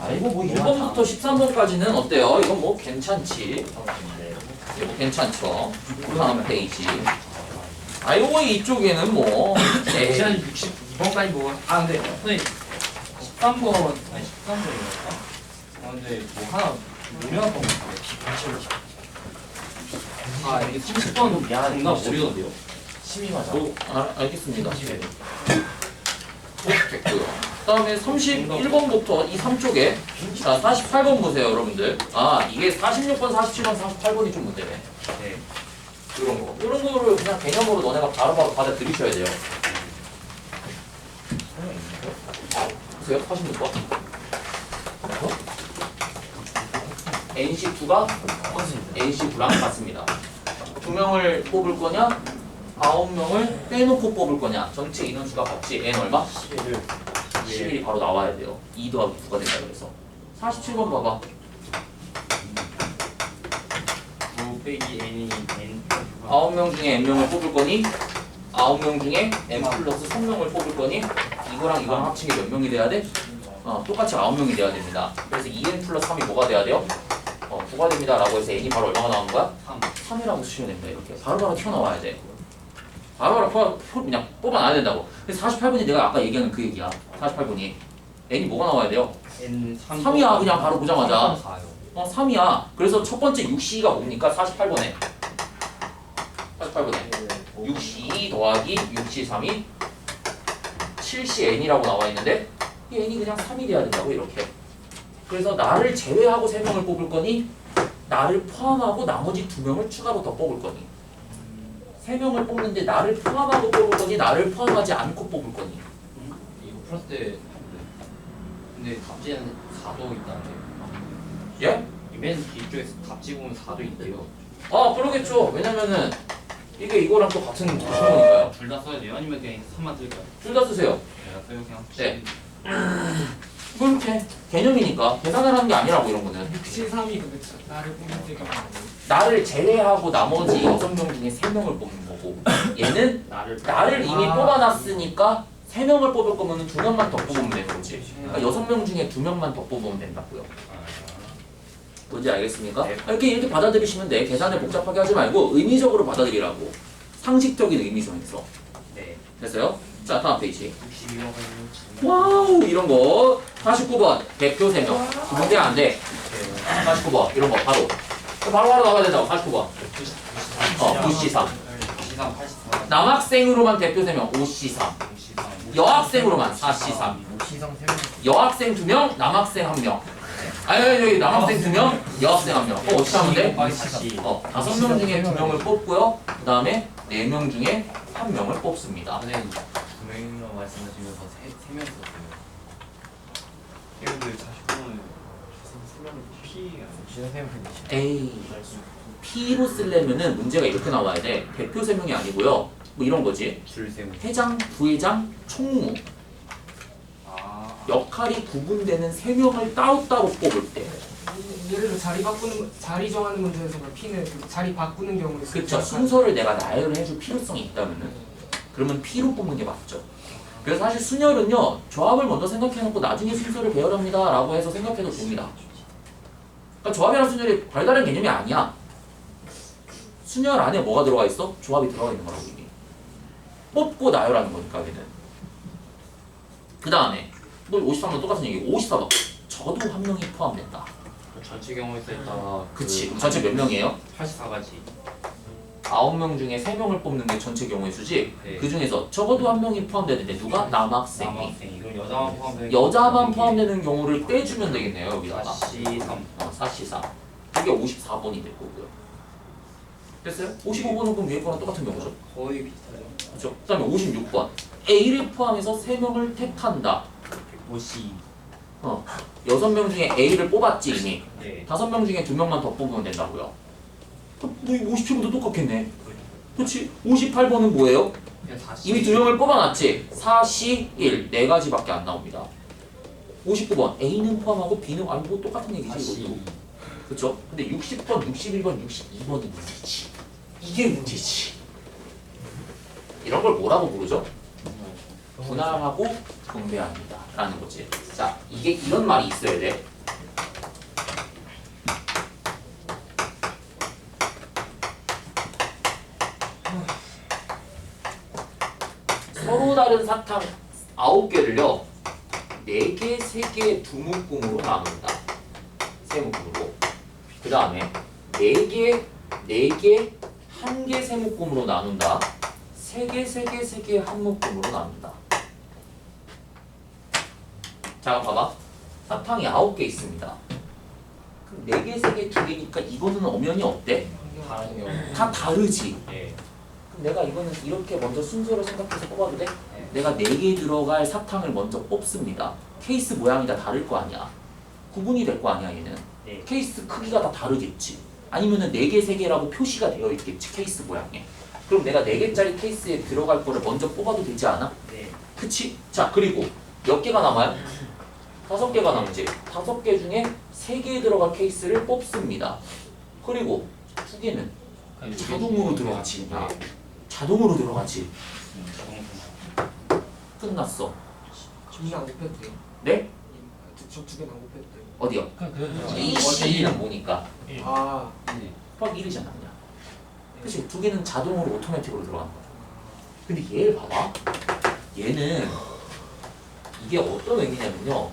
아이고 뭐 1번부터 13번까지는 어때요? 이건 뭐 괜찮지. 이거 뭐 괜찮죠. 다음 페이지. 아이고 이쪽에는 뭐 네. 지난 62번까지 보고 아 근데 선생님 13번 아니 13번이었나? 아 근데 뭐 하나 유명한 거아 이게 30번도 미안한데 나 모르겠는데요 심의 맞아 뭐, 아, 알겠습니다. 됐고요. 그다음에 31번부터 이 3쪽에 자 48번 보세요 여러분들. 아 이게 46번, 47번, 48번이 좀 문제네. 네 이런 거. 이런 거를 그냥 개념으로 너네가 바로바로 받아들이셔야 돼요. 보세요 46번. 어? NC2가 NC9랑 같습니다. 두 명을 뽑을 거냐? 아홉 명을 빼놓고 뽑을 거냐? 전체 인원수가 같이 N 얼마? 11 을 11이 바로 나와야 돼요. 2 더하기 9가 된다 그래서. 47번 봐봐. 9 빼기 n이 n 아홉 명 중에 N명을 뽑을 거니? 아홉 명 중에 N 플러스 3명을 뽑을 거니? 이거랑 이거랑 합친 게 몇 명이 돼야 돼? 어, 똑같이 아홉 명이 돼야 됩니다. 그래서 2N 플러스 3이 뭐가 돼야 돼요? 어, 9가 됩니다. 라고 해서 N이 바로 얼마가 나오는 거야? 3 3이라고 쓰시면 됩니다. 이렇게 바로바로 튀어나와야 돼. 바로바로 포, 포, 그냥 뽑아놔야 된다고. 그래서 48번이 내가 아까 얘기하는 그 얘기야. 48번이. N이 뭐가 나와야 돼요? n 3 3이야 그냥 바로 보자마자. 4요 어 3이야. 그래서 첫 번째 6C가 뭡니까? 48번에. 48번에. 6C 더하기 6C 3이 7C N이라고 나와 있는데 이 N이 그냥 3이 돼야 된다고 이렇게. 그래서 나를 제외하고 3명을 뽑을 거니 나를 포함하고 나머지 2명을 추가로 더 뽑을 거니 3명을 뽑는데 나를 포함하고 뽑을 거니 나를 포함하지 않고 뽑을 거니 이거 풀었을 때 근데 답지는 4도 있다는데 예? 맨 뒤쪽에 답지 보면 4도 있대요 아 그러겠죠. 왜냐면은 이게 이거랑 또 같은 거니까요. 둘 다 써야 돼요? 아니면 그냥 3만 뜰까요? 둘 다 쓰세요. 제가 써요 그냥 네. 뭐 이렇게 개념이니까 계산을 하는 게 아니라고 이런 거는 63이 근데 나를 뽑을 때가 나를 제외하고 나머지 여섯 명 중에 세 명을 뽑는 거고 얘는 나를 나를 이미 아. 뽑아놨으니까 세 명을 뽑을 거면 두 명만 더 뽑으면 되는 거지. 그러니까 여섯 명 중에 두 명만 더 뽑으면 된다고요. 뭔지 알겠습니까? 네. 이렇게 이렇게 받아들이시면 돼. 계산을 복잡하게 하지 말고 의미적으로 받아들이라고. 상식적인 의미성에서. 네 됐어요? 자 다음 페이지. 62번 와우 이런 거 49번 대표 세명 문제 안 돼. 49번 이런 거 바로 바로 바로 나와야 된다고 49번 어 9C3 시상 84 남학생으로만 대표 세명 5C3 여학생으로만 4C3 시성 3명 여학생 2명 남학생 1명. 아니 아니 여기 남학생 2명 여학생 1명. 어 어떻게 하면 돼? 어 5명 중에 2명을 뽑고요. 그 다음에 4명 중에 1명을 뽑습니다. 선생님 두 명만 말씀하시면서 세, 세명 썼어요. 근데 40분은 쓰면 피 시성 3명 에이 P로 쓰려면은 문제가 이렇게 나와야 돼. 대표 3명이 아니고요. 뭐 이런 거지. 줄 회장, 부회장, 총무. 아. 역할이 구분되는 세 명을 따로따로 뽑을 때. 예를 들어 자리 바꾸는 거- 자리 정하는 문제에서 그 피는 그 자리 바꾸는 경우에. 그쵸. 순서를 내가 나열을 해줄 필요성이 있다면은. 그러면 P로 뽑는 게 맞죠. 그래서 사실 순열은요 조합을 먼저 생각해놓고 나중에 순서를 배열합니다 라고 해서 생각해도 됩니다 그러니까 조합이랑 순열이 별다른 개념이 아니야. 순열 안에 뭐가 들어가 있어? 조합이 들어가 있는 거라고 이미 뽑고 나열하는 거니까 얘는. 그 다음에 뭐 53도 똑같은 얘기. 54번 저도 한 명이 포함된다. 전체 경우에 써있다가 그치. 전체 몇 명이에요? 84가지. 9명 중에 3명을 뽑는 게 전체 경우의 수지? 네. 그 중에서 적어도 한 명이 포함되는데 누가? 남학생이. 남학생 이건 여자만 포함되는 여자만 포함되는 경우를 빼주면 되겠네요 여기다가. 4시 3 어, 4C4 이게 54번이 될 거고요. 됐어요? 55번은 그럼 위에 거랑 똑같은 경우죠? 거의 비슷하죠. 그렇죠? 그 다음에 56번. A를 포함해서 3명을 택한다. 150 어, 6명 중에 A를 뽑았지 이미. 네. 5명 중에 2명만 더 뽑으면 된다고요. 어, 뭐 57번도 똑같겠네. 그렇지. 58번은 뭐예요? 그냥 4시 이미 두 명을 뽑아놨지. 4, C, 1네 가지밖에 안 나옵니다 59번 A는 포함하고 B는 아니 뭐 똑같은 얘기지 이것도 그쵸? 근데 60번, 61번, 62번이 문제지 이게 문제지 이런 걸 뭐라고 부르죠? 분할하고 분배합니다. 라는 거지. 자, 이게 이런 말이 있어야 돼. 서로 다른 사탕 9개를요. 4개, 3개, 두 묶음으로 나눈다. 세 묶음으로. 그 다음에 4개, 4개, 1개 세 묶음으로 나눈다. 3개, 3개, 3개 한 묶음으로 나눈다. 자, 봐봐. 사탕이 9개 있습니다. 그럼 4개, 3개, 2개니까 이거는 엄연히 어때? 다 다르지. 예. 그럼 내가 이거는 이렇게 먼저 순서를 생각해서 뽑아도 돼? 내가 4개 들어갈 사탕을 먼저 뽑습니다. 케이스 모양이 다 다를 거 아니야. 구분이 될 거 아니야, 얘는. 네. 케이스 크기가 다 다르겠지. 아니면은 4개, 3개라고 표시가 되어 있겠지, 케이스 모양에. 그럼 내가 4개짜리 케이스에 들어갈 거를 먼저 뽑아도 되지 않아? 네. 그치? 자, 그리고 몇 개가 남아요? 다섯 개가 남지. 다섯 개 중에 세 개에 들어갈 케이스를 뽑습니다. 그리고 두 개는 자동으로 들어가지. 아, 자동으로 들어가지. 끝났어. 이랑 곱해도 돼요? 네? 저두 개랑 곱해도 돼요? 어디요? 이 C는 뭐니까? 아퍽 1이잖아 그냥. 그치? 두 개는 자동으로 오토매틱으로 들어가는 거야. 근데 얘를 봐봐. 얘는 이게 어떤 의미냐면요.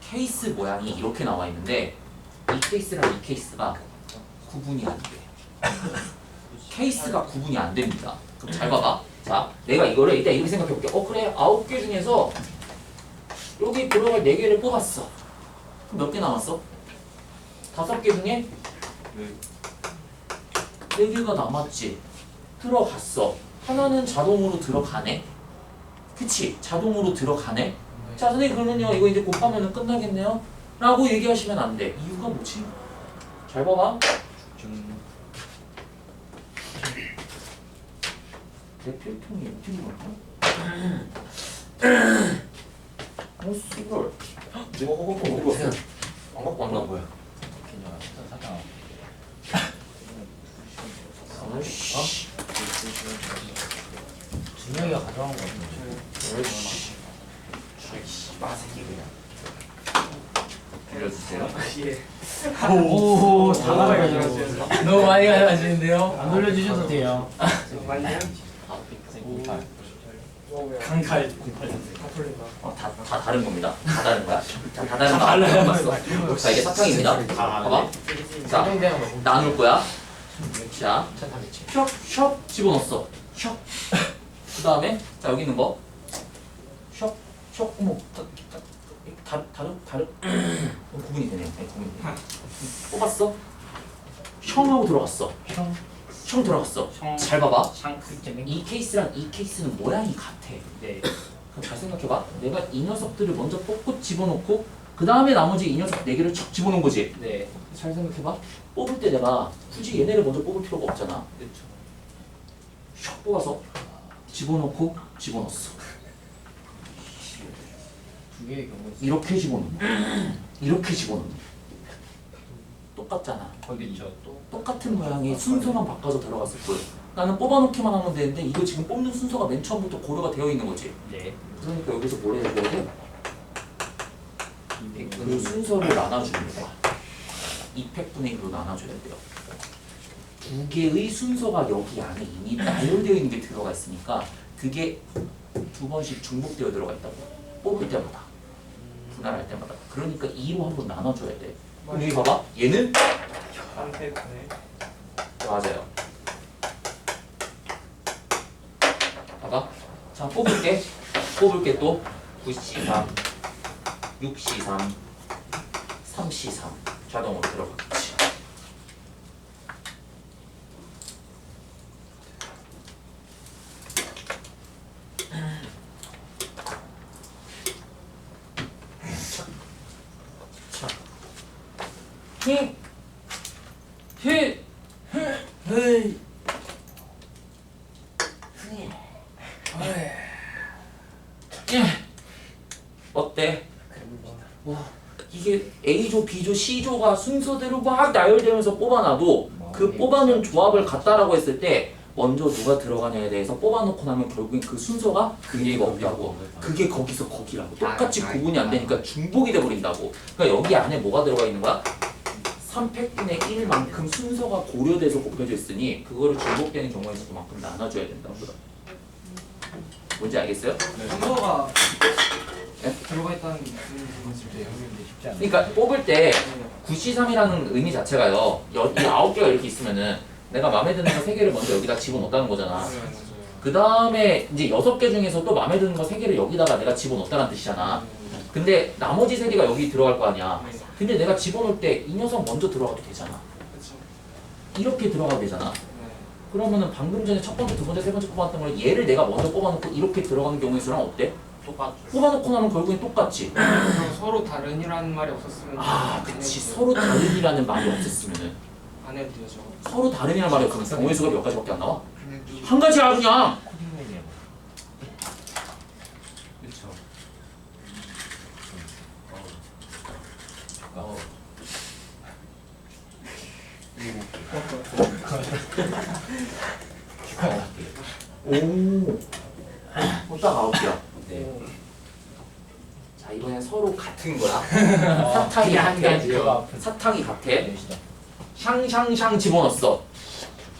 케이스 모양이 이렇게 나와 있는데 이 케이스랑 이 케이스가 구분이 안 돼. 케이스가 구분이 안 됩니다. 그럼 잘 봐봐. 자, 내가 이거를 일단 이렇게 생각해 볼게. 어 그래 아홉 개 중에서 여기 들어갈 네 개를 뽑았어. 그럼 몇 개 남았어? 다섯 개 중에 네. 네 개가 남았지. 들어갔어. 하나는 자동으로 들어가네. 그치? 자동으로 들어가네. 자, 선생님 그러면요 이거 이제 곱하면 끝나겠네요. 라고 얘기하시면 안 돼. 이유가 뭐지? 잘 봐봐. 좀내 필통이 어떻게 걸까? 어, 씨발. 내가 허걱 먹고 왔어. 안 갖고 왔나 보야. 아이씨. 준영이가 가져간 거 같은데. 아이씨. 아이씨. 마새끼 그냥. 빌려주세요. 예. 오, 다 가져가시네요. 너무 많이 가져가시는데요? 안 돌려주셔도 돼요. 맞나요? 다 풀린다 어, 다, 다 다른 겁니다. 다 다른 거야. 자, 다 다른 거. 안 봤어. 자, 이게 사탕입니다. 봐봐. 자, 나눌 거야. 자, 슉, 슉 집어넣었어. 슉. 그 다음에, 자, 여기 있는 거. 슉, 슉, 어머, 다, 다, 다, 다른, 다른, 어, 구분이 되네. 네, 구분이 되네. 뽑았어. 형하고 들어갔어. 형. 형 들어갔어. 형. 잘 봐봐. 샹크점이. 이 케이스랑 이 케이스는 모양이 같아. 네. 그럼 잘 생각해봐. 내가 이 녀석들을 먼저 뽑고 집어넣고 그 다음에 나머지 이 녀석 네 개를 척 집어넣은 거지. 네. 잘 생각해봐. 뽑을 때 내가 굳이 얘네를 먼저 뽑을 필요가 없잖아. 그렇죠. 슉 뽑아서 집어넣고 집어넣었어. 두 개의 경우 있어요. 이렇게 집어넣는 거야. 이렇게 집어넣는 거야. 똑같잖아. 거기죠. 또. 똑같은 모양의 순서만 바꿔서 들어갔을 뿐. 나는 뽑아놓기만 하면 되는데 이거 지금 뽑는 순서가 맨 처음부터 고려가 되어 있는 거지. 네. 그러니까 여기서 뭘 해줘야 돼? 그 순서를 나눠주는 거야. 200분의 1로 나눠줘야 돼요. 두 개의 순서가 여기 안에 이미 나열되어 있는 게 들어가 있으니까 그게 두 번씩 중복되어 들어가 있다고. 뽑을 때마다. 분할할 때마다. 그러니까 2로 한번 나눠줘야 돼. 그럼 여기 봐봐. 얘는 한패네 맞아요. 봐봐. 자, 뽑을게. 뽑을게 또. 9C3, 6C3, 3C3. 자동으로 들어가 히. 히. 헤이. 예. 어때? 와 이게 A A조, B조, C조가 순서대로 막 나열되면서 뽑아놔도 그 뽑아놓은 조합을 같다라고 했을 때 먼저 누가 들어가냐에 대해서 뽑아놓고 나면 결국엔 그 순서가 의미가 없다고 그게 거기서 거기라고 똑같이 구분이 안 되니까 중복이 돼버린다고 그러니까 여기 안에 뭐가 들어가 있는 거야? 3팩분의 1만큼 순서가 고려돼서 곱해져 있으니 그거를 중복되는 경우에서 그만큼 나눠줘야 된다고 뭔지 알겠어요? 순서가 네? 들어가 있다는 무슨 쉽지 않아. 그러니까 뽑을 때 9C3이라는 의미 자체가요 여기 9개가 이렇게 있으면은 내가 마음에 드는 거 3개를 먼저 여기다 집어넣었다는 거잖아. 그 다음에 이제 6개 중에서 또 마음에 드는 거 3개를 여기다가 내가 집어넣었다는 뜻이잖아. 근데 나머지 3개가 여기 들어갈 거 아니야 근데 내가 집어넣을 때 이 녀석 먼저 들어가도 되잖아 그렇죠. 이렇게 들어가도 되잖아 네. 그러면은 방금 전에 첫 번째, 두 번째, 세 번째 뽑았던 걸 얘를 내가 먼저 뽑아놓고 이렇게 들어가는 경우의 수랑 어때? 똑같죠. 뽑아놓고 나면 결국엔 똑같지 그럼 서로 다른이라는 말이 없었으면 아안 그치 서로 다른이라는 말이 없었으면은 안 해도 되죠. 서로 다른이라는 말이 없으면 경우의 수가 몇 가지밖에 안 나와? 한 가지야 그냥 코딩 얘기해. 그렇죠. 어. 오. 딱 아홉 개야. 네. 자 이번엔 서로 같은 거야. 사탕이 한 개야. 사탕이 같아. 넷이다. 샹샹샹 집어넣었어.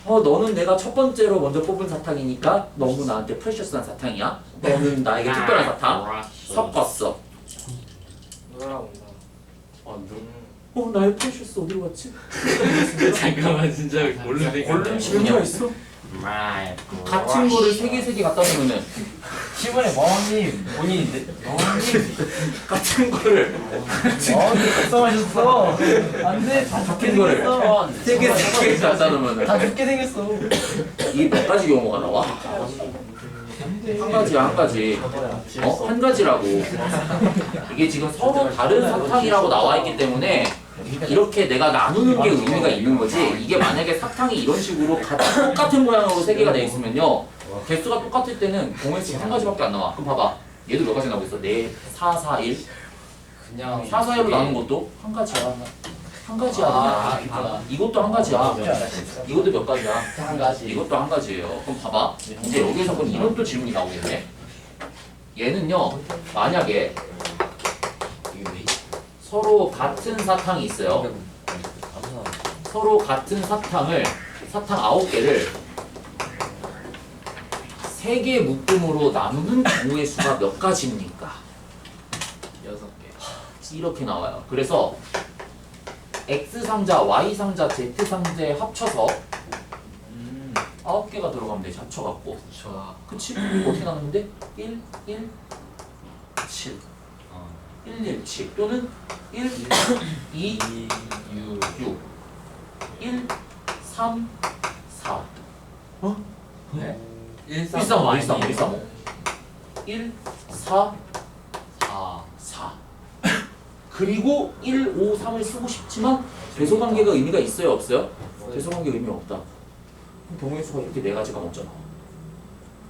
어 너는 내가 첫 번째로 먼저 뽑은 사탕이니까 너무 나한테 프레셔스한 사탕이야. 너는 나에게 특별한 사탕. 섞었어. 놀아온다. 어 나의 프레셔스 어디로 갔지? 잠깐만 진짜 모르는 골룸 시간이야 있어? 같은 거를 세 개 세 개 갖다 놓으면은 시번에 마왕님 본인인데? 마왕님 같은 거를 마왕님 걱정하셨어. 안돼 다 죽게 같은 거를 생겼어. 세 개 세 개 갖다 놓으면은 다 죽게 생겼어. 이게 몇 가지 경우가 나와? 한 가지야 한 가지. 어? 한 가지라고. 이게 지금 서로 다른 사탕이라고 나와 있기 때문에 이렇게 내가 나누는 게 의미가 있는 거지. 이게 만약에 사탕이 이런 식으로 같은 똑같은 모양으로 세 개가 돼 있으면요. 개수가 똑같을 때는 공의 수가 한 가지밖에 안 나와. 그럼 봐봐. 얘도 몇 가지 나오고 있어? 4, 4, 4, 1. 그냥 4, 4, 1로 나눈 것도 한 가지야. 한 가지야. 아, 그냥. 있구나. 이것도 한 가지야. 않았어. 이것도 몇 가지야. 한 가지. 이것도 한 가지예요. 그럼 봐봐. 이제 여기서 그럼 이런 또 질문이 나오겠네. 얘는요, 만약에? 서로 같은 사탕이 있어요. 아무나. 서로 같은 사탕을 사탕 9개를 세개 묶음으로 나누는 경우의 수가 몇 가지입니까? 여섯 개. 이렇게 나와요. 그래서 X 상자, Y 상자, Z 상자에 합쳐서 음. 9개가 들어가면 되지. 합쳐갖고. 저. 그치? 어떻게 나누는데? 1, 1, 7. 어. 1, 1, 7 또는 1, 2, 2, 6. 6 1, 3, 4 네. 1, 3, 5, 1, 3, 5, 1, 3, 5 1, 4, 4. 4 그리고 1, 5, 3을 쓰고 싶지만 배소관계가 의미가 있어요 없어요? 배소관계 의미 없다 그럼 경우의 수가 이렇게 네 가지가 나와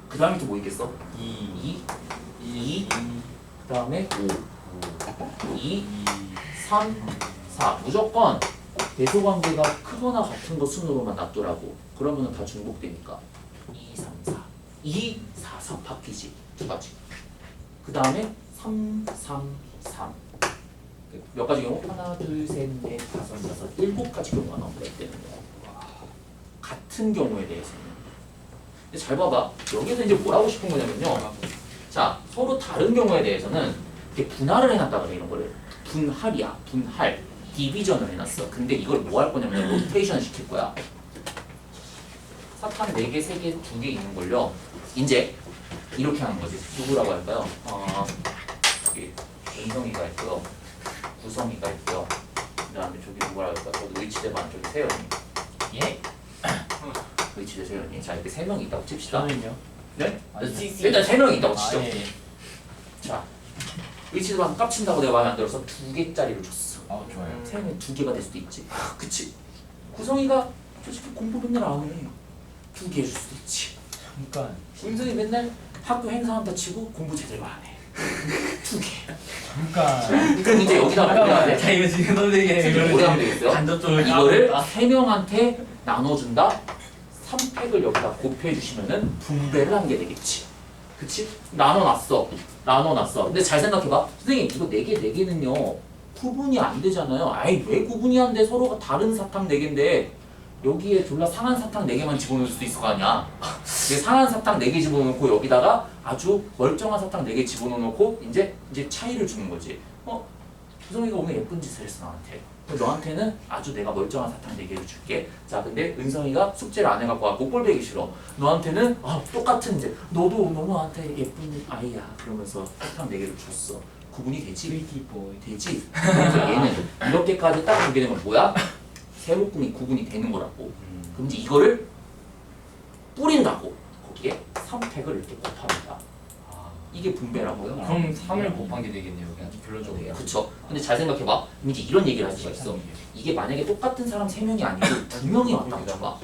그 다음에 또 뭐 있겠어? 2, 2, 2, 그 다음에 5 2, 3, 4 무조건 배소관계가 크거나 같은 거 순으로만 놨더라고. 그러면 다 중복되니까. 2, 3, 4 2, 4, 3 바뀌지. 두 가지. 그 다음에 3, 3, 3 몇 가지 경우? 하나, 둘, 셋, 넷, 다섯, 여섯, 일곱 가지 경우가 나온다 이때는. 같은 경우에 대해서는. 근데 잘 봐봐. 여기서 이제 뭘 하고 싶은 거냐면요. 자 서로 다른 경우에 대해서는 이렇게 분할을 해놨다 그래 이런 거를 분할이야 분할 디비전을 해놨어 근데 이걸 뭐 할 거냐면 로테이션 시킬 거야 사탕 4개, 3개, 2개 있는 걸요 이제 이렇게 하는 거지 누구라고 할까요? 어, 여기 은성이가 있고요 구성이가 있고요 그 다음에 저기 누구라고 할까? 저기 의치대반 저기 세연이 예? 의치대 세연이 자 이렇게 세 명이 있다고 칩시다 저는요? 네? 아니, 일단 세 명이 있다고 아, 치죠 예, 예. 자 의치대반 깝친다고 내가 마음에 안 들어서 두 개짜리를 줬어 아, 좋아요. 세명이 두 개가 될 수도 있지 그치 구성이가 솔직히 공부 맨날 안 해 두 개 해줄 수도 있지 잠깐. 은성이 맨날 학교 행사한다 치고 공부 제대로 안해 잠깐. 그럼 이제 여기다가 뭐라 잠깐만. 돼? 자 이거 지금 선생님 이거 뭐라 하면 되겠어요? 간접적으로 이거를 까먹었다. 세 명한테 나눠준다. 3팩을 여기다 곱해 주시면은 분배를 한 게 되겠지. 그치? 나눠놨어. 나눠놨어. 근데 잘 생각해봐. 선생님 이거 4개 4개는요 구분이 안 되잖아요. 아이 왜 구분이 안 돼? 서로가 다른 사탕 4개인데 여기에 졸라 상한 사탕 4개만 집어넣을 수도 있을 거 아니야. 상한 사탕 4개 집어넣고 여기다가 아주 멀쩡한 사탕 4개 집어넣고 이제 이제 차이를 주는 거지. 어? 주성이가 오늘 예쁜 짓을 했어 나한테. 너한테는 아주 내가 멀쩡한 사탕 4개를 줄게. 자, 근데 은성이가 숙제를 안 해갖고 꼴 보기 싫어. 너한테는 아, 똑같은 이제 너도 너무한테 예쁜 아이야. 그러면서 사탕 4개를 줬어. 구분이 되지? 되지? 그래서 얘는 이렇게까지 딱 보게 되면 뭐야? 세묶음이 구분이 되는 거라고. 그럼 이제 이거를 뿌린다고. 거기에 3팩을 이렇게 곱합니다. 이게 분배라고요. 그럼 3을 곱한 게 되겠네요. 그냥 결론적으로. 그쵸. 근데 잘 생각해봐. 이제 이런 얘기를 할 수가 있어. 이게 만약에 똑같은 사람 3명이 아니고 2명이 왔다 고쳐봐.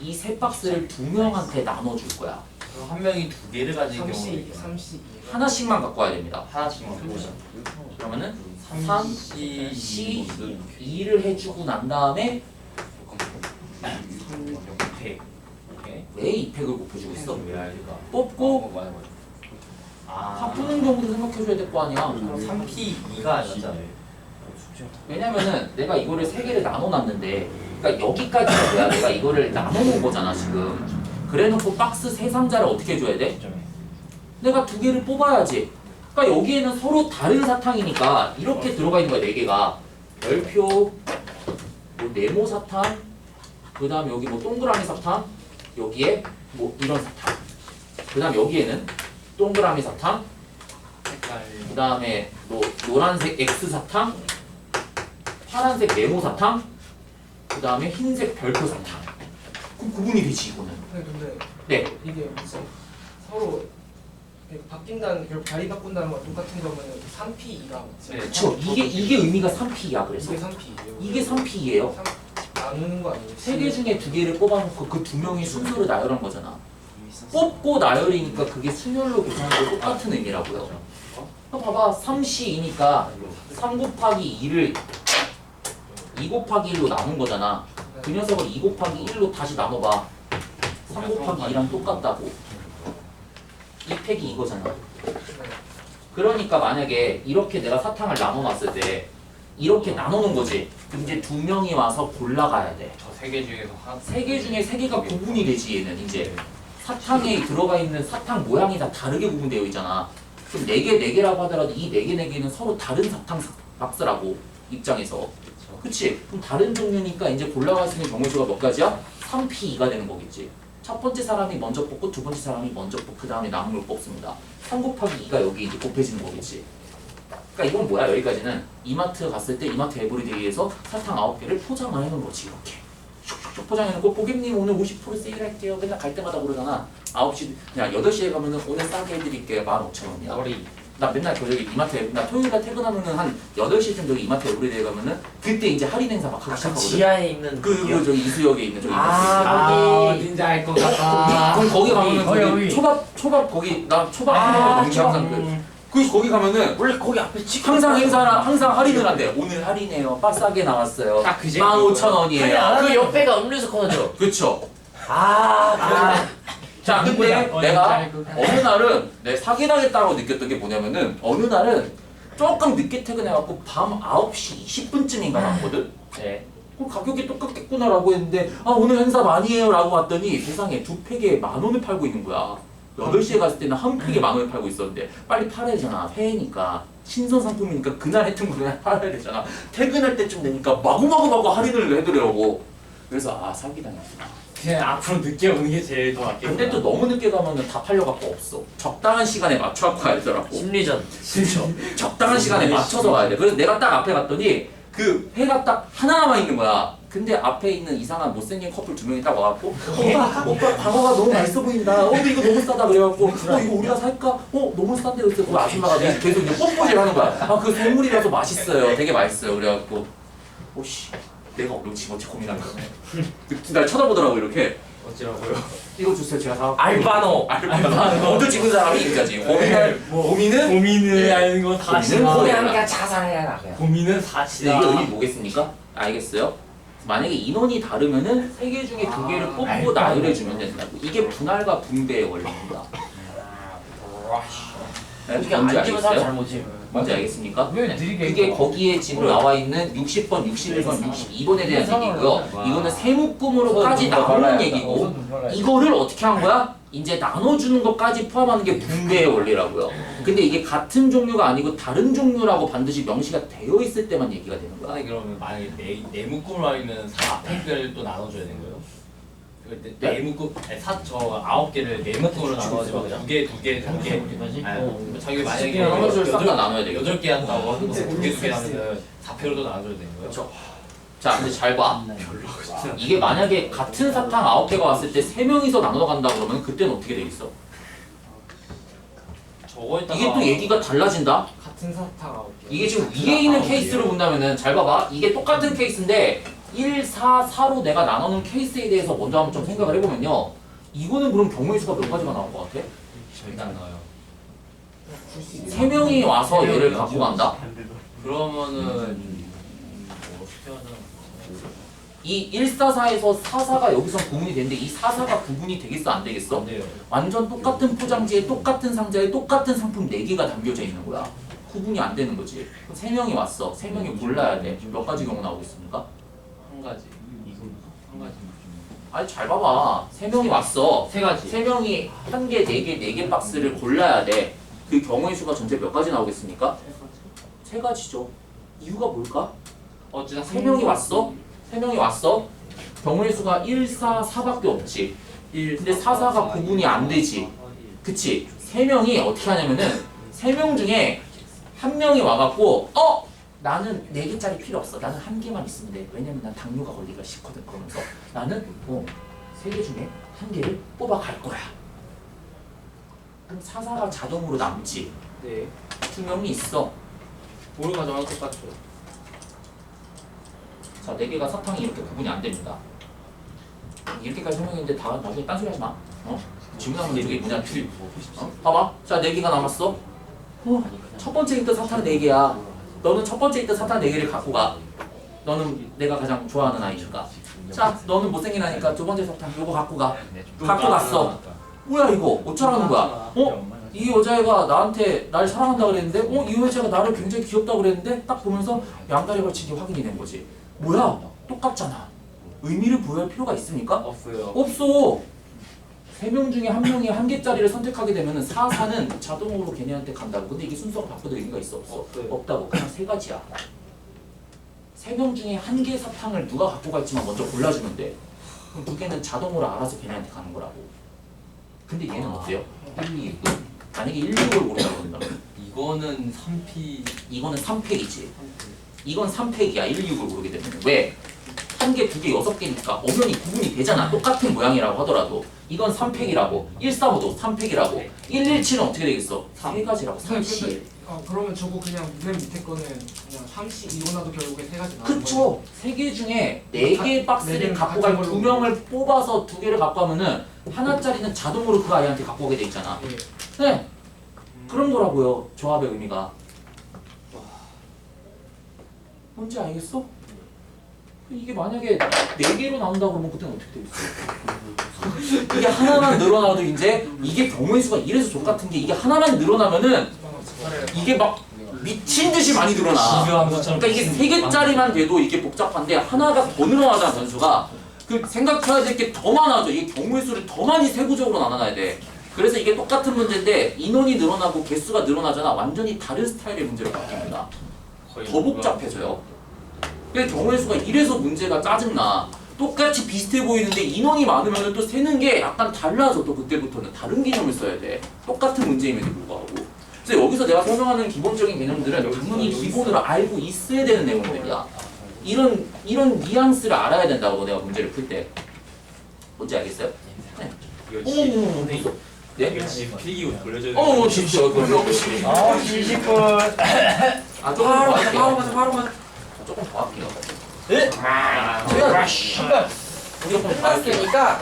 이 세 박스를 2명한테 나눠줄 거야. 한 명이 두 개를 가진 경우 32. 하나씩만 갖고 와야 됩니다. 하나씩만 갖고 오자. 그러면은 3, 2, 2를 해주고 난 다음에 100. 내 이펙을 못 보여주고 있어. 뽑고 다 푸는 경우도 생각해줘야 될 거 아니야. 3P 2가 맞잖아요. 왜냐면은 내가 이거를 세 개를 나눠 놨는데 그러니까 여기까지가 뭐야 내가 이거를 나눠 놓은 거잖아 지금 그래 놓고 박스 세 상자를 어떻게 줘야 돼? 내가 두 개를 뽑아야지 그러니까 여기에는 서로 다른 사탕이니까 이렇게 들어가 있는 거야 네 개가 열표 뭐 네모 사탕 그 다음에 여기 뭐 동그라미 사탕 여기에 뭐 이런 사탕 그 다음 여기에는 동그라미 사탕. 그 다음에 뭐 노란색 X 사탕, 파란색 네모 사탕, 그 다음에 흰색 별표 사탕. 그럼 구분이 되지 이거는. 네, 근데 네, 이게 무슨 서로 바뀐다는 결국 자리 바꾼다는 거 똑같은 거면은 3P2랑 네. 그렇죠. 이게 이게 의미가 3P야 그래서 이게 3P예요. 이게 3P예요. 나누는 거 아니에요? 세 개 중에 두 개를 뽑아놓고 그 두 명이 순서를 나열한 거잖아. 뽑고 나열이니까 그게 순열로 계산하고 똑같은 의미라고요. 어, 봐봐 3C이니까 3 곱하기 2를 2 곱하기 1로 나눈 거잖아. 그 녀석을 2 곱하기 1로 다시 나눠봐. 3 곱하기 2랑 똑같다고. 이 팩이 이거잖아. 그러니까 만약에 이렇게 내가 사탕을 나눠놨을 때 이렇게 나누는 거지. 이제 두 명이 와서 골라가야 돼. 저 세 개 중에서 하나. 세개 중에 세 개가 구분이 되지 얘는 이제 사탕에 들어가 있는 사탕 모양이 다 다르게 구분되어 있잖아. 그럼 네 개 네 개라고 하더라도 이 네 개 네 개는 서로 다른 사탕 사- 박스라고 입장에서. 그치? 그럼 다른 종류니까 이제 골라갈 수 있는 경우 수가 몇 가지야? 3P2가 되는 거겠지. 첫 번째 사람이 먼저 뽑고 두 번째 사람이 먼저 뽑고 그 다음에 남은 걸 뽑습니다. 3 곱하기 2가 여기 이제 곱해지는 거겠지. 그러니까 이건 뭐야 여기까지는 이마트 갔을 때 이마트 에브리데이에서 사탕 9개를 포장을 해놓은 거지 이렇게. 슉슉슉 포장해놓고 고객님 오늘 50% 세일할게요. 맨날 갈 때마다 그러잖아. 9시, 그냥 8시에 가면은 오늘 싸게 해드릴게요. 15,000원이야. 머리. 나 맨날 그 저기 이마트, 나 토요일날 퇴근하면은 한 8시쯤 저기 이마트 에브리데이 가면은 그때 이제 할인 행사 막 하기 시작하거든. 지하에 있는 그, 그 저기 이수역에 있는 저기 아, 아, 거기. 어딘지 알 것 같다. 그럼 거기 가면은 거기, 거기 거기. 초밥 초밥 거기 나 초밥 아, 거 먹는 항상 그, 음. 그 거기 가면은 원래 거기 앞에 치킨 항상 행사나 항상 할인을 한대. 오늘 할인해요. 빠싸게 나왔어요. 딱 그제 15,000원이에요. 그 옆에가 음료수 코너죠. 그쵸. 아, 아, 자, 근데 어, 내가 같아. 어느 날은 내 사기당했다고 느꼈던 게 뭐냐면은 어느 날은 조금 늦게 퇴근해갖고 밤 9시 20분쯤인가 갔거든? 네. 그럼 가격이 똑같겠구나라고 했는데 아 오늘 행사 많이 해요 라고 봤더니 세상에 두 팩에 만 원을 팔고 있는 거야 8시에 갔을 때는 한 팩에 만 원을 팔고 있었는데 빨리 팔아야 되잖아 회니까 신선 상품이니까 그날 했던 거 그냥 팔아야 되잖아 퇴근할 때쯤 되니까 마구마구 마구 할인을 해드리려고 그래서 아 사기당했구나 그냥 앞으로 늦게 오는 게 제일 더 낫겠다. 근데 또 너무 늦게 가면은 다 팔려갖고 없어 적당한 시간에 맞춰갖고 가야 되더라고 심리전. 그렇죠. 적당한 시간에 맞춰서 가야 돼. 그래서 내가 딱 앞에 갔더니 그 회가 딱 하나 남아 있는 거야. 근데 앞에 있는 이상한 못생긴 커플 두 명이 딱 와갖고 오빠 오빠 광어가 너무 맛있어 보인다. 어 근데 이거 너무 싸다 그래갖고 어 이거 우리가 살까? 어 너무 싼데 그래서 그 아줌마가 계속 이제 뽀뽀질 하는 거야. 아그 선물이라서 맛있어요. 되게 맛있어요. 그래갖고 오씨 내가 얼른 집어치 고민한 거네. 날 쳐다보더라고 이렇게. 어찌라고요? 이거 주세요 제가 다 알바노. 먼저 찍은 사람이 이거지 고민을 고민은 고민을 하는 건 고민은 사치다. 고민. 그냥 그냥 자살해야 나. 고민은 사치다. 이게 의미 뭐겠습니까? 알겠어요? 만약에 인원이 다르면은 세 개 중에 두 개를 뽑고 알바. 나열해 주면 된다고. 이게 분할과 분배의 원리입니다. 네, 이게 뭔지 안 찍은 사람 알겠어요? 잘못이에요. 뭔지 알겠습니까? 왜 느리게 그게 거기에 지금 나와 있는 60번, 61번, 62번에 대한 얘기고요. 이거는 세묶음으로까지 나오는 얘기고 이거를 어떻게 한 거야? 이제 나눠주는 것까지 포함하는 게 분배의 원리라고요. 근데 이게 같은 종류가 아니고 다른 종류라고 반드시 명시가 되어 있을 때만 얘기가 되는 거야. 아니 그러면 만약에 네, 네 묶음으로 하면 4팩을 또 나눠줘야 되는 거예요? 네, 네? 네 묶음, 아니 사 저 아홉 개를 네 묶음으로 나눠서 두 개, 두 개, 두 개. 어디까지? 아니, 자기 만약에 여덟- 나눠야 되겠죠. 여덟 개 한다고 하면 두 개, 두개 하면 4팩으로도 나눠줘야 되는 거예요? 그렇죠. 자, 근데 잘 봐. 이게 만약에 같은 사탕 9개가 왔을 때 3명이서 나눠 간다 그러면 그때는 어떻게 되겠어? 저거에다가 이게 또 얘기가 달라진다? 같은 사탕 아홉 개. 이게 지금 위에 있는 케이스를 본다면은 잘 봐봐. 이게 똑같은 케이스인데 1, 4, 4로 내가 나누는 케이스에 대해서 먼저 한번 좀 생각을 해보면요. 이거는 그럼 경우의 수가 몇 가지가 나올 것 같아? 절대 안 나와요. 3명이 와서 얘를 갖고 간다? 그러면은 뭐 어떻게 하자? 이 144에서 44가 여기서 구분이 되는데 이 44가 구분이 되겠어 안 되겠어? 안 돼요. 완전 똑같은 포장지에 똑같은 상자에 똑같은 상품 4개가 담겨져 있는 거야. 구분이 안 되는 거지. 그럼 3명이 왔어. 3명이 골라야 돼. 몇 가지 경우 나오겠습니까? 한 가지. 한 가지. 아니 잘 봐봐. 3명이 왔어. 세 가지. 3명이 한 개, 네 개, 네 개 박스를 골라야 돼. 그 경우의 수가 전체 몇 가지 나오겠습니까? 세 가지죠. 이유가 뭘까? 어찌나 세 명이 왔어? 세 명이 왔어? 경우의 수가 1, 4, 4밖에 없지. 근데 4, 4가 구분이 안 되지. 그치? 세 명이 어떻게 하냐면은 세 명 중에 한 명이 와갖고 어 나는 네 개짜리 필요 없어. 나는 한 개만 있으면 돼. 왜냐면 난 당뇨가 걸리기가 싫거든. 그러면서 나는 어세 개 중에 한 개를 뽑아 갈 거야. 그럼 사사가 자동으로 남지. 네. 두 명이 있어. 뭘 가져가도 똑같죠. 자, 네 개가 사탕이 이렇게 구분이 안 됩니다. 이렇게까지 설명했는데 다 나중에 딴소리 하지 마. 어? 질문하면 저게 뭐냐? 둘. 어? 봐봐. 자, 네 개가 남았어. 어, 첫 번째 있던 사탕 네 개야. 너는 첫 번째 있던 사탕 네 개를 갖고 가. 너는 내가 가장 좋아하는 아이니까. 자, 너는 못생긴 아이니까 두 번째 사탕 요거 갖고 가. 갖고 갔어. 뭐야 이거? 어쩌라는 거야? 어? 이 여자애가 나한테 날 사랑한다 그랬는데, 어? 이 여자가 나를 굉장히 귀엽다 그랬는데, 딱 보면서 양다리 걸친 게 확인이 된 거지. 뭐야? 똑같잖아. 의미를 부여할 필요가 있습니까? 없어요. 없어. 세 명 중에 한 명이 한 개짜리를 선택하게 되면은 4, 4는 자동으로 걔네한테 간다고. 근데 이게 순서가 바꿔도 의미가 있어 없어? 없어요. 없다고. 그냥 세 가지야. 세 명 중에 한개 사탕을 누가 갖고 갈지만 먼저 골라주면 돼. 그럼 두 개는 자동으로 알아서 걔네한테 가는 거라고. 근데 얘는 어때요? 1, 2, 6. 만약에 1, 6을 모른다고 한다면 이거는 3P 이거는 3팩이지. 이건 3팩이야. 1, 6을 모르게 되면. 왜? 한 개, 두 개, 여섯 개니까 엄연히 구분이 되잖아. 똑같은 모양이라고 하더라도. 이건 3팩이라고. 135도 3팩이라고. 117은 어떻게 되겠어? 세 가지라고. 37. 아 그러면 저거 그냥 맨 밑에 거는 그냥 상식 이론화도 결국에 세 가지 나오는 그쵸. 세 개 중에 네개네 박스를 개는 갖고 같은 갈두 걸로. 명을 뽑아서 두 개를 갖고 가면은 하나짜리는 자동으로 그 아이한테 갖고 오게 돼 있잖아. 예. 네. 그런 거라고요. 조합의 의미가. 뭔지 알겠어? 이게 만약에 네 개로 나온다 그러면 그때는 어떻게 되겠어? 이게 하나만 늘어나도 이제 이게 경우의 수가 이래서 족 같은 게 이게 하나만 늘어나면은 이게 막 미친 듯이 많이 늘어나. 그러니까 이게 세 개짜리만 돼도 이게 복잡한데 하나가 더 늘어나잖아 변수가. 그 생각해야 될 게 더 많아져. 이게 경우의 수를 더 많이 세부적으로 나눠놔야 돼. 그래서 이게 똑같은 문제인데 인원이 늘어나고 개수가 늘어나잖아. 완전히 다른 스타일의 문제로 바뀝니다. 더 복잡해져요. 그래서 경우의 수가 이래서 문제가 짜증나. 똑같이 비슷해 보이는데 인원이 많으면 또 세는 게 약간 달라져 또 그때부터는 다른 개념을 써야 돼. 똑같은 문제임에도 불구하고. 그래서 여기서 내가 설명하는 기본적인 개념들은 당연히 기본으로 알고 있어야 되는 내용들이야. 이런 이런 뉘앙스를 알아야 된다고 내가 문제를 풀 때. 뭔지 알겠어요? 이거 어머머머. 네? 필기고 돌려줘야 돼. 어, 진짜 그럼 역시. 아 70분. 아 조금 더 바로 가자 할게요. 바로 가자 바로 가자. 조금 더 할게요. 네? 제가 우리가 할게요. 끝났으니까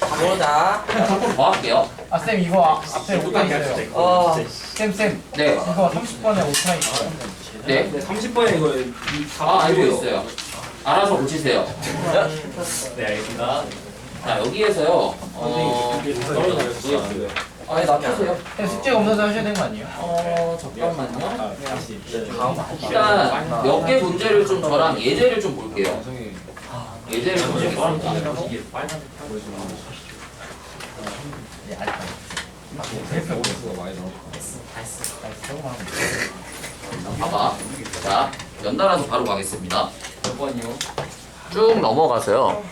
가보자. 조금 더 할게요. 아 쌤 이거 아, 앞에 오타 있어요. 어. 쌤 쌤 네, 이거 30번에 오타 있어요. 네. 네, 30번에 이거 아, 알고 있어요. 알아서 고치세요. 네 알겠습니다. 자, 여기에서요, 어, 아니, 놔두세요. 쌤 숙제 없어서 하셔야 되는 거 아니에요? 어, 잠깐만요. 아 다시. 일단, 몇 개 문제를 좀 저랑 예제를 좀 볼게요. 예제를 좀 보겠습니다. 네, 알파. 봐봐. 자, 연달아서 바로 가겠습니다. 몇 번이요? 쭉 넘어가서요.